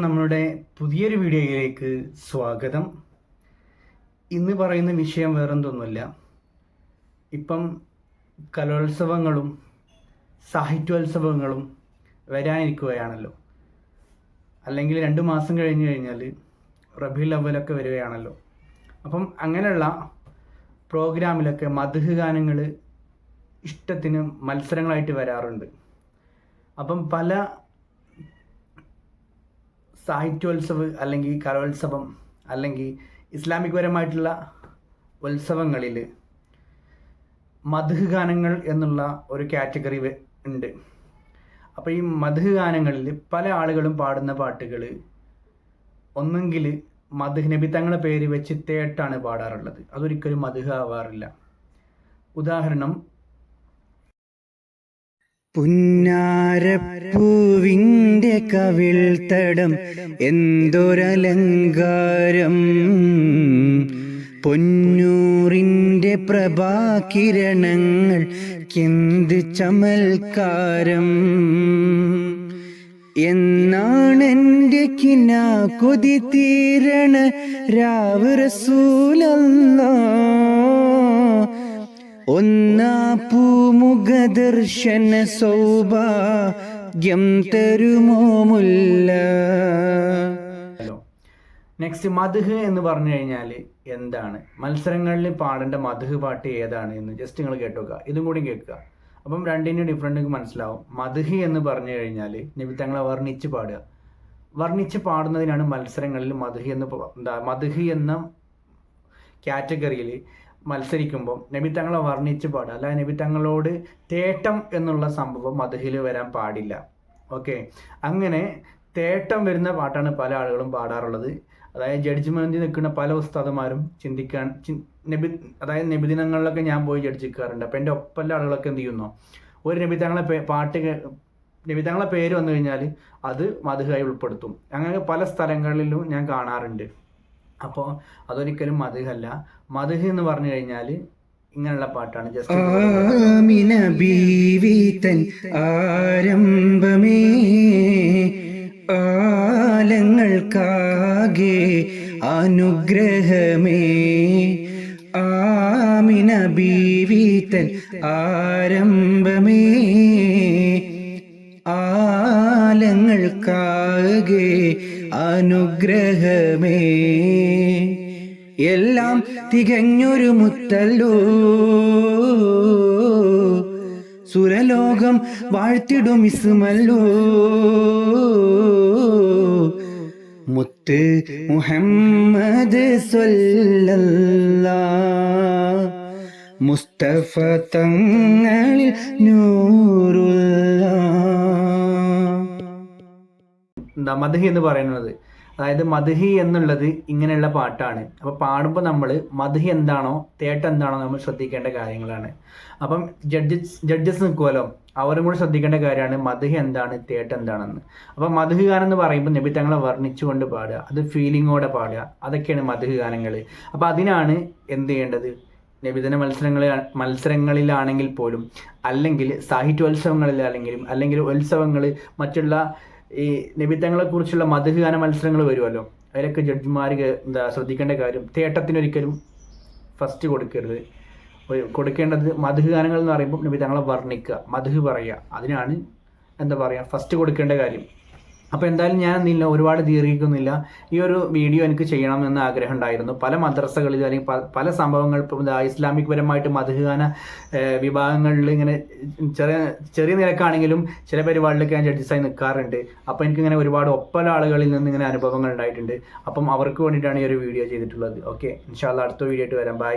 നമ്മളുടെ പുതിയൊരു വീഡിയോയിലേക്ക് സ്വാഗതം. ഇന്ന് പറയുന്ന വിഷയം വേറെന്തൊന്നുമില്ല. ഇപ്പം കലോത്സവങ്ങളും സാഹിത്യോത്സവങ്ങളും വരാനിരിക്കുകയാണല്ലോ. അല്ലെങ്കിൽ രണ്ട് മാസം കഴിഞ്ഞ് കഴിഞ്ഞാൽ റബി ലവലൊക്കെ വരികയാണല്ലോ. അപ്പം അങ്ങനെയുള്ള പ്രോഗ്രാമിലൊക്കെ മധുഹ് ഗാനങ്ങൾ ഇഷ്ടത്തിന് മത്സരങ്ങളായിട്ട് വരാറുണ്ട്. അപ്പം പല സാഹിത്യോത്സവ് അല്ലെങ്കിൽ കലോത്സവം അല്ലെങ്കിൽ ഇസ്ലാമിക് പരമായിട്ടുള്ള ഉത്സവങ്ങളിൽ മധുഹ് ഗാനങ്ങൾ എന്നുള്ള ഒരു കാറ്റഗറി ഉണ്ട്. അപ്പോൾ ഈ മധുഹ് ഗാനങ്ങളിൽ പല ആളുകളും പാടുന്ന പാട്ടുകൾ ഒന്നെങ്കിൽ മധുഹ് നബി തങ്ങളെ പേര് വെച്ച് തേട്ടാണ് പാടാറുള്ളത്. അതൊരിക്കലും മധുഹ് ആവാറില്ല. ഉദാഹരണം പുന്നാരപ്പൂവിന്റെ കവിൾ തടം എന്തൊരലങ്കാരം? പൊന്നൂറിന്റെ പ്രഭാകിരണങ്ങൾ എന്ത് ചമൽക്കാരം? എന്നാണെന്റെ കിന കൊതി തീരണ രാവ് റസൂലല്ല. ഒന്നാ പൂമുഖദർശന സൗഭാഗ്യം തരുമോ മുല്ല? നെക്സ്റ്റ് മധുഹ് എന്ന് പറഞ്ഞു കഴിഞ്ഞാൽ എന്താണ്? മത്സരങ്ങളിൽ പാടേണ്ട മധുഹ് പാട്ട് ഏതാണ് എന്ന് ജസ്റ്റ് നിങ്ങൾ കേട്ടോക്കുക ഇതും കൂടി കേൾക്കുക. അപ്പം രണ്ടിന്റെ ഡിഫറെന്റ് മനസ്സിലാവും. മധുഹ് എന്ന് പറഞ്ഞു കഴിഞ്ഞാൽ നിമിത്തങ്ങളെ വർണിച്ച് പാടുക. വർണിച്ച് പാടുന്നതിനാണ് മത്സരങ്ങളിൽ മധുഹ് എന്ന് എന്താ മധുഹ് എന്ന കാറ്റഗറിയിൽ മത്സരിക്കുമ്പോൾ നബി തങ്ങളെ വർണിച്ച് പാടുക. അല്ല നബി തങ്ങളോട് തേട്ടം എന്നുള്ള സംഭവം മധുഹിൽ വരാൻ പാടില്ല. ഓക്കെ? അങ്ങനെ തേട്ടം വരുന്ന പാട്ടാണ് പല ആളുകളും പാടാറുള്ളത്. അതായത് ജഡ്ജ്മെന്റിൽ നിൽക്കുന്ന പല ഉസ്താദന്മാരും ചിന്തിക്കാൻ നബി അതായത് നബിദിനങ്ങളിലൊക്കെ ഞാൻ പോയി ജഡ്ജിക്കാറുണ്ട് അപ്പം എന്റെ ഒപ്പമുള്ള ആളുകളൊക്കെ എന്ത് ചെയ്യുന്നു? ഒരു നബി തങ്ങളെ പാട്ട് നബി തങ്ങളെ പേര് വന്നു കഴിഞ്ഞാൽ അത് മധുഹായി ഉൾപ്പെടുത്തും. അങ്ങനെ പല സ്ഥലങ്ങളിലും ഞാൻ കാണാറുണ്ട്. അപ്പോൾ അതൊരിക്കലും മധുഹല്ല. മധുഹ് എന്ന് പറഞ്ഞു കഴിഞ്ഞാൽ ഇങ്ങനെയുള്ള പാട്ടാണ് ജസ്റ്റ് ആരംഭമേ ആലങ്ങൾക്കാകെ അനുഗ്രഹമേ. ആമിന ബീവി തൻ ആരംഭമേ ആലങ്ങൾക്കാകെ അനുഗ്രഹമേ. എല്ലാം തികഞ്ഞൊരു മുത്തല്ലോ. സുരലോകം വാഴ്ത്തിടും ഇസുമല്ലോ. മുത്ത് മുഹമ്മദ് സ്വല്ലല്ലാ. മുസ്തഫ തങ്ങളിൽ നൂറുള്ള എന്താ മധുഹി എന്ന് പറയുന്നത്. അതായത് മധുഹി എന്നുള്ളത് ഇങ്ങനെയുള്ള പാട്ടാണ്. അപ്പോൾ പാടുമ്പോൾ നമ്മൾ മധുഹി എന്താണോ തേട്ട എന്താണോ നമ്മൾ ശ്രദ്ധിക്കേണ്ട കാര്യങ്ങളാണ്. അപ്പം ജഡ്ജസ് ജഡ്ജസ് നിൽക്കുമല്ലോ അവരും കൂടെ ശ്രദ്ധിക്കേണ്ട കാര്യമാണ് മധുഹി എന്താണ് തേട്ട എന്താണെന്ന്. അപ്പം മധുഹി ഗാനം എന്ന് പറയുമ്പോൾ നബി തങ്ങളെ വർണിച്ചുകൊണ്ട് പാടുക അത് ഫീലിങ്ങോടെ പാടുക അതൊക്കെയാണ് മധുഹി ഗാനങ്ങൾ അപ്പോൾ അതിനാണ് എന്ത് ചെയ്യേണ്ടത്? നബിദിന മത്സരങ്ങളിൽ മത്സരങ്ങളിലാണെങ്കിൽ പോലും അല്ലെങ്കിൽ സാഹിത്യോത്സവങ്ങളിലാണെങ്കിലും അല്ലെങ്കിൽ ഉത്സവങ്ങൾ മറ്റുള്ള ഈ നിമിത്തങ്ങളെ കുറിച്ചുള്ള മധുഗാന മത്സരങ്ങൾ വരുമല്ലോ? അതിലൊക്കെ ജഡ്ജിമാർ എന്താ ശ്രദ്ധിക്കേണ്ട കാര്യം തേട്ടത്തിനൊരിക്കലും ഫസ്റ്റ് കൊടുക്കരുത്. കൊടുക്കേണ്ടത് മധുഗാനങ്ങൾ എന്ന് പറയുമ്പോൾ നബി തങ്ങളെ വർണിക്കുക മധു പറയുക. അതിനാണ് എന്താ പറയുക ഫസ്റ്റ് കൊടുക്കേണ്ട കാര്യം. അപ്പോൾ എന്തായാലും ഞാൻ നില്ല ഒരുപാട് ദീർഘിക്കുന്നില്ല. ഈ ഒരു വീഡിയോ എനിക്ക് ചെയ്യണമെന്ന് ആഗ്രഹം ഉണ്ടായിരുന്നു പല മദ്രസകളിൽ അല്ലെങ്കിൽ പല സംഭവങ്ങൾ ഇപ്പം ഇസ്ലാമിക് പരമായിട്ട് മധുഗാന വിഭാഗങ്ങളിൽ ഇങ്ങനെ ചെറിയ ചെറിയ നിരക്കാണെങ്കിലും ചില പരിപാടികളിലൊക്കെ ഞാൻ ജഡ്ജസായി നിൽക്കാറുണ്ട് അപ്പോൾ എനിക്കിങ്ങനെ ഒരുപാട് ഒപ്പല ആളുകളിൽ നിന്ന് ഇങ്ങനെ അനുഭവങ്ങൾ ഉണ്ടായിട്ടുണ്ട്. അപ്പം അവർക്ക് വേണ്ടിയിട്ടാണ് ഈ ഒരു വീഡിയോ ചെയ്തിട്ടുള്ളത്. ഓക്കെ. ഇൻഷാല്ല അടുത്ത വീഡിയോ ആയിട്ട് വരാം. ബൈ.